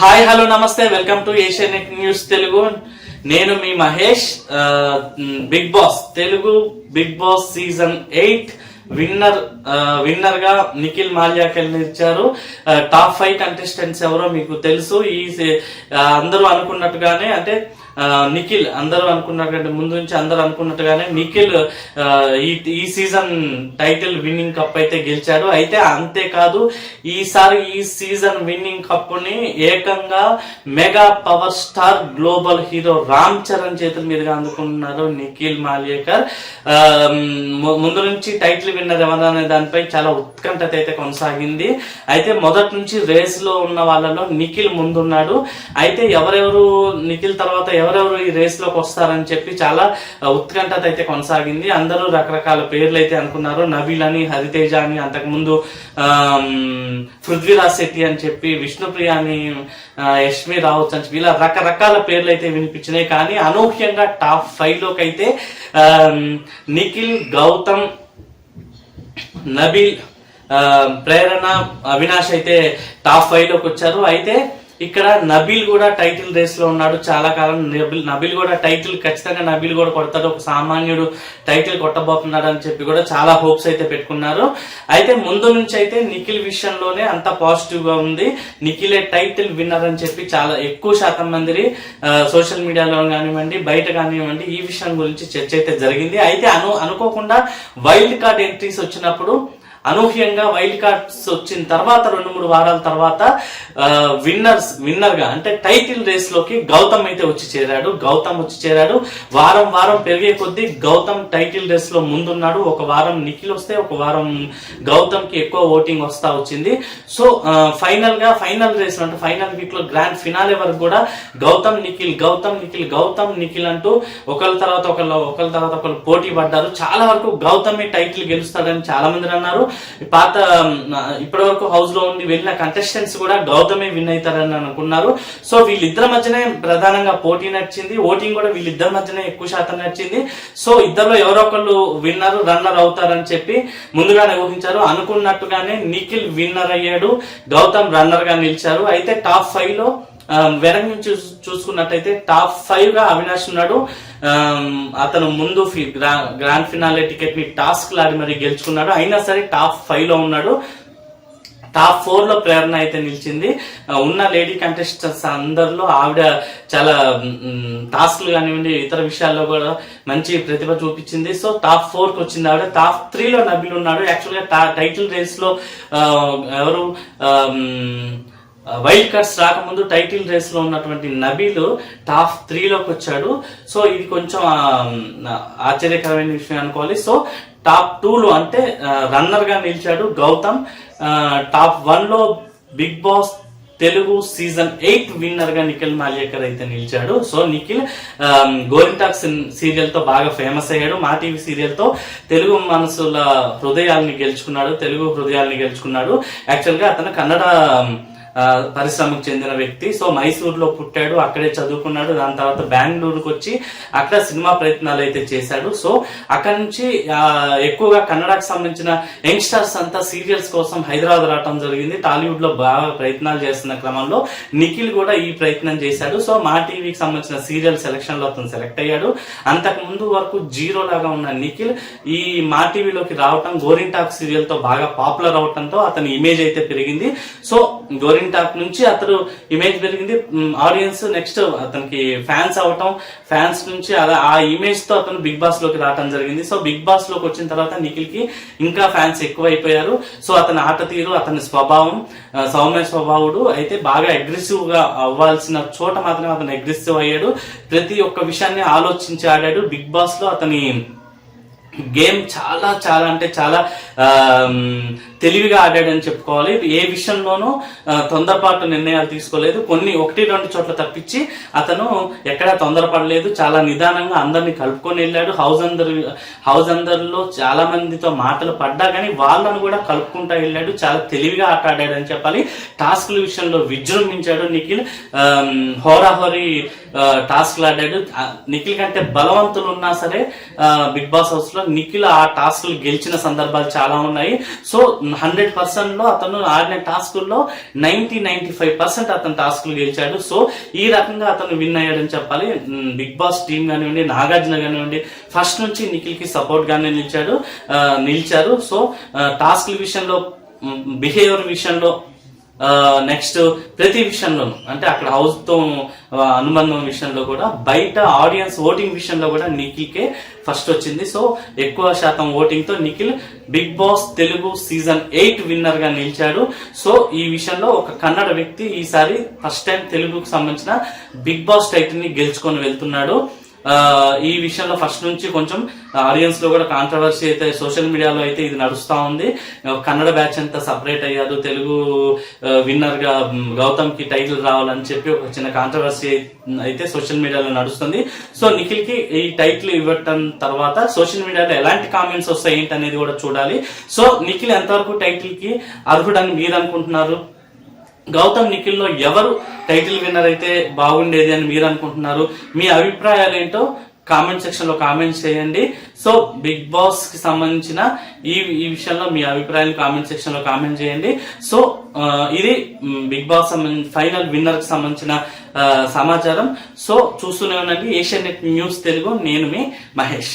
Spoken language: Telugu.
హాయ్ హలో నమస్తే welcome to Asianet news Telugu. నేను మీ Mahesh Bigg Boss Telugu Bigg Boss season eight winner విన్నర్గా Nikhil Maliyakkal ఇచ్చారు టాప్ ఫైవ్ కంటెస్టెంట్స్ ఎవరో మీకు తెలుసు. ఈ అందరూ అనుకున్నట్టుగానే అంటే నిఖిల్ అందరూ అనుకున్నట్టుగా ముందు నుంచి అందరూ అనుకున్నట్టుగానే నిఖిల్ ఈ ఈ సీజన్ టైటిల్ విన్నింగ్ కప్ అయితే గెలిచాడు. అయితే అంతేకాదు ఈసారి ఈ సీజన్ విన్నింగ్ కప్పుని ఏకంగా mega power star global hero Ram Charan చేతుల మీదుగా అందుకున్నారు నిఖిల్ మాల్యేకర్. ము- ముందు నుంచి టైటిల్ విన్నర్ ఎవరు అనే దానిపై చాలా ఉత్కంఠత అయితే కొనసాగింది. అయితే మొదటి నుంచి రేస్లో ఉన్న వాళ్ళలో నిఖిల్ ముందున్నాడు. అయితే ఎవరెవరు నిఖిల్ తర్వాత ఎవరెవరు ఈ రేస్లోకి వస్తారని చెప్పి చాలా ఆ, ఉత్కంఠత అయితే కొనసాగింది. అందరూ రకరకాల పేర్లు అయితే అనుకున్నారు. నవీల్ అని హరితేజ అని అంతకుముందు పృథ్వీరాజ్ శెట్టి అని చెప్పి విష్ణుప్రియ అని యష్మి రావచ్చు అని చెప్పి ఇలా రకరకాల పేర్లు అయితే వినిపించినాయి. కానీ అనూహ్యంగా టాప్ ఫైవ్లోకి అయితే నిఖిల్ గౌతమ్ నబీల్ ప్రేరణ అవినాష్ అయితే టాప్ ఫైవ్లోకి వచ్చారు. అయితే ఇక్కడ నబీల్ కూడా టైటిల్ రేస్లో ఉన్నాడు. చాలా కాలం నబిల్ నబీల్ కూడా టైటిల్ ఖచ్చితంగా నబీల్ కూడా కొడతాడు. ఒక సామాన్యుడు టైటిల్ కొట్టబోతున్నాడు అని చెప్పి కూడా చాలా హోప్స్ అయితే పెట్టుకున్నారు. అయితే ముందు నుంచి అయితే నిఖిల్ విషయంలోనే అంత పాజిటివ్గా ఉంది. నిఖిలే టైటిల్ విన్నర్ అని చెప్పి చాలా ఎక్కువ శాతం మంది సోషల్ మీడియాలో కానివ్వండి బయట కానివ్వండి ఈ విషయం గురించి చర్చ అయితే జరిగింది. అయితే అను అనుకోకుండా వైల్డ్ కార్డ్ ఎంట్రీస్ వచ్చినప్పుడు అనూహ్యంగా వైల్డ్ కార్డ్స్ వచ్చిన తర్వాత రెండు మూడు వారాల తర్వాత విన్నర్స్ విన్నర్గా అంటే టైటిల్ రేస్లోకి గౌతమ్ అయితే వచ్చి చేరాడు. గౌతమ్ వచ్చి చేరాడు. వారం వారం పెరిగే కొద్దీ గౌతమ్ టైటిల్ రేస్లో ముందున్నాడు. ఒక వారం నిఖిల్ వస్తే ఒక వారం గౌతమ్కి ఎక్కువ ఓటింగ్ వస్తా వచ్చింది. సో ఫైనల్గా ఫైనల్ రేస్ అంటే ఫైనల్ వీక్లో గ్రాండ్ ఫినాలే వరకు కూడా గౌతమ్ నిఖిల్ గౌతమ్ నిఖిల్ గౌతమ్ నిఖిల్ అంటూ ఒకళ్ళ తర్వాత ఒకళ్ళు ఒకళ్ళ తర్వాత ఒకళ్ళు పోటీ పడ్డారు. చాలా వరకు గౌతమే టైటిల్ గెలుస్తాడని చాలా మంది అన్నారు. పాత ఇప్పటి వరకు హౌస్లో ఉండి వెళ్ళిన కంటెస్టెంట్స్ కూడా గౌతమే విన్ అవుతారని అనుకున్నారు. సో వీళ్ళిద్దరి మధ్యనే ప్రధానంగా పోటీ నచ్చింది ఓటింగ్ కూడా వీళ్ళిద్దరి మధ్యనే ఎక్కువ శాతం నచ్చింది సో ఇద్దరు ఎవరో ఒకళ్ళు విన్నర్ రన్నర్ అవుతారని చెప్పి ముందుగానే ఊహించారు. అనుకున్నట్టుగానే నిఖిల్ విన్నర్ అయ్యాడు. గౌతమ్ రన్నర్గా నిలిచారు. అయితే టాప్ ఫైవ్లో వెనక నుంచి చూసుకున్నట్టయితే టాప్ ఫైవ్గా అవినాష్ ఉన్నాడు. అతను ముందు గ్రా- గ్రాండ్ ఫినాలే టికెట్ని టాస్క్ లాడి మరి గెలుచుకున్నాడు. అయినా సరే టాప్ ఫైవ్లో ఉన్నాడు. టాప్ ఫోర్లో ప్రేరణ అయితే నిలిచింది. ఉన్న లేడీ కంటెస్టెంట్స్ అందరిలో ఆవిడ చాలా టాస్క్లు కానివ్వండి ఇతర విషయాల్లో కూడా మంచి ప్రతిభ చూపించింది. సో టాప్ ఫోర్కి వచ్చింది ఆవిడ. టాప్ త్రీ లో నబిల్ ఉన్నాడు. యాక్చువల్గా టైటిల్ రేస్లో ఎవరు? వైల్డ్ కార్డ్స్ రాకముందు టైటిల్ రేస్లో ఉన్నటువంటి నబీల్ టాప్ త్రీలోకి వచ్చాడు. సో ఇది కొంచెం ఆశ్చర్యకరమైన విషయం అనుకోవాలి. సో టాప్ టూలో అంటే రన్నర్గా నిలిచాడు గౌతమ్. టాప్ వన్లో Bigg Boss Telugu season eight విన్నర్గా Nikhil Maliyakkal అయితే నిలిచాడు. సో నిఖిల్ గోరింటాక్ సీరియల్తో బాగా ఫేమస్ అయ్యాడు. మా టీవీ సీరియల్తో తెలుగు మనసుల హృదయాల్ని గెలుచుకున్నాడు. తెలుగు హృదయాల్ని గెలుచుకున్నాడు. యాక్చువల్గా అతను కన్నడ పరిశ్రమకు చెందిన వ్యక్తి. సో మైసూర్లో పుట్టాడు అక్కడే చదువుకున్నాడు. దాని తర్వాత బెంగళూరుకు వచ్చి అక్కడ సినిమా ప్రయత్నాలు అయితే చేశాడు. సో అక్కడ నుంచి ఎక్కువగా కన్నడకు సంబంధించిన యంగ్స్టర్స్ అంతా సీరియల్స్ కోసం హైదరాబాద్ రావడం జరిగింది. టాలీవుడ్లో బాగా ప్రయత్నాలు చేస్తున్న క్రమంలో నిఖిల్ కూడా ఈ ప్రయత్నం చేశాడు. సో మా టీవీకి సంబంధించిన సీరియల్ సెలక్షన్లో అతను సెలెక్ట్ అయ్యాడు. అంతకు ముందు వరకు జీరో లాగా ఉన్న నిఖిల్ ఈ మా టీవీలోకి రావటం గోరింటాక్ సీరియల్తో బాగా పాపులర్ అవటంతో అతని ఇమేజ్ అయితే పెరిగింది. సో గోరింటాక్ నుంచి అతను ఇమేజ్ పెరిగింది. ఆడియన్స్ నెక్స్ట్ అతనికి ఫ్యాన్స్ అవటం ఫ్యాన్స్ నుంచి అలా ఆ ఇమేజ్తో అతను బిగ్ బాస్లోకి రావటం జరిగింది. సో బిగ్ బాస్లోకి వచ్చిన తర్వాత నిఖిల్కి ఇంకా ఫ్యాన్స్ ఎక్కువైపోయారు. సో అతని ఆట తీరు అతని స్వభావం సౌమ్య స్వభావుడు అయితే బాగా అగ్రెసివ్గా అవ్వాల్సిన చోట మాత్రమే అతను అగ్రెసివ్ అయ్యాడు. ప్రతి ఒక్క విషయాన్ని ఆలోచించి ఆడాడు. బిగ్ బాస్లో అతని గేమ్ చాలా చాలా అంటే చాలా తెలివిగా ఆడాడని చెప్పుకోవాలి. ఏ విషయంలోనూ తొందరపాటు నిర్ణయాలు తీసుకోలేదు. కొన్ని ఒకటి రెండు చోట్ల తప్పించి అతను ఎక్కడా తొందరపడలేదు. చాలా నిదానంగా అందరిని కలుపుకొని వెళ్ళాడు. హౌస్ అందరు హౌస్ అందరిలో చాలా మందితో మాటలు పడ్డా కానీ వాళ్ళను కూడా కలుపుకుంటా వెళ్ళాడు. చాలా తెలివిగా ఆట ఆడాడని చెప్పాలి. టాస్క్ల విషయంలో విజృంభించాడు నిఖిల్. హోరాహోరీ టాస్క్లు ఆడాడు. నిఖిల్ కంటే బలవంతులు ఉన్నా సరే బిగ్ బాస్ హౌస్లో నిఖిల్ ఆ టాస్క్లు గెలిచిన సందర్భాలు చాలా ఉన్నాయి. సో హండ్రెడ్ పర్సెంట్లో అతను ఆడిన టాస్కుల్లో నైన్టీ నైన్టీ ఫైవ్ పర్సెంట్ అతను టాస్కులు గెలిచాడు. సో ఈ రకంగా అతను విన్ అయ్యాడని చెప్పాలి. బిగ్ బాస్ టీం కానివ్వండి నాగార్జున కానివ్వండి ఫస్ట్ నుంచి నిఖిల్కి సపోర్ట్ గానే నిలిచాడు. నిలిచారు. సో ఆ, టాస్క్ల విషయంలో బిహేవియర్ విషయంలో నెక్స్ట్ ప్రతి విషయంలోనూ అంటే అక్కడ హౌస్తో అనుబంధం విషయంలో కూడా బయట ఆడియన్స్ ఓటింగ్ విషయంలో కూడా నిఖిల్కే ఫస్ట్ వచ్చింది. సో ఎక్కువ శాతం ఓటింగ్తో Nikhil Bigg Boss Telugu season eight విన్నర్గా నిలిచాడు. సో ఈ విషయంలో ఒక కన్నడ వ్యక్తి ఈసారి ఫస్ట్ టైం తెలుగుకు సంబంధించిన బిగ్ బాస్ టైటిల్ని గెలుచుకొని వెళ్తున్నాడు. ఈ విషయంలో ఫస్ట్ నుంచి కొంచెం ఆడియన్స్లో కూడా కాంట్రవర్సీ అయితే సోషల్ మీడియాలో అయితే ఇది నడుస్తూ ఉంది. కన్నడ బ్యాచ్ అంతా సపరేట్ అయ్యారు. తెలుగు విన్నర్గా గౌతమ్కి టైటిల్ రావాలని చెప్పి ఒక చిన్న కాంట్రవర్సీ అయితే సోషల్ మీడియాలో నడుస్తుంది. సో నిఖిల్కి ఈ టైటిల్ ఇవ్వటం తర్వాత సోషల్ మీడియాలో ఎలాంటి కామెంట్స్ వస్తాయి ఏంటి అనేది కూడా చూడాలి. సో నిఖిల్ ఎంతవరకు టైటిల్కి అర్హుడని మీరు అనుకుంటున్నారు గౌతమ్ నిఖిల్లో ఎవరు టైటిల్ విన్నర్ అయితే బాగుండేది అని మీరు అనుకుంటున్నారు? మీ అభిప్రాయాలు ఏంటో కామెంట్ సెక్షన్లో కామెంట్ చేయండి. సో బిగ్ బాస్కి సంబంధించిన ఈ ఈ విషయంలో మీ అభిప్రాయాలు కామెంట్ సెక్షన్లో కామెంట్ చేయండి. సో ఇది బిగ్ బాస్ సంబంధించిన ఫైనల్ విన్నర్కి సంబంధించిన సమాచారం. సో చూస్తూనే ఉండండి. ఏషియన్ నెట్ న్యూస్ తెలుగు నేను మీ మహేష్.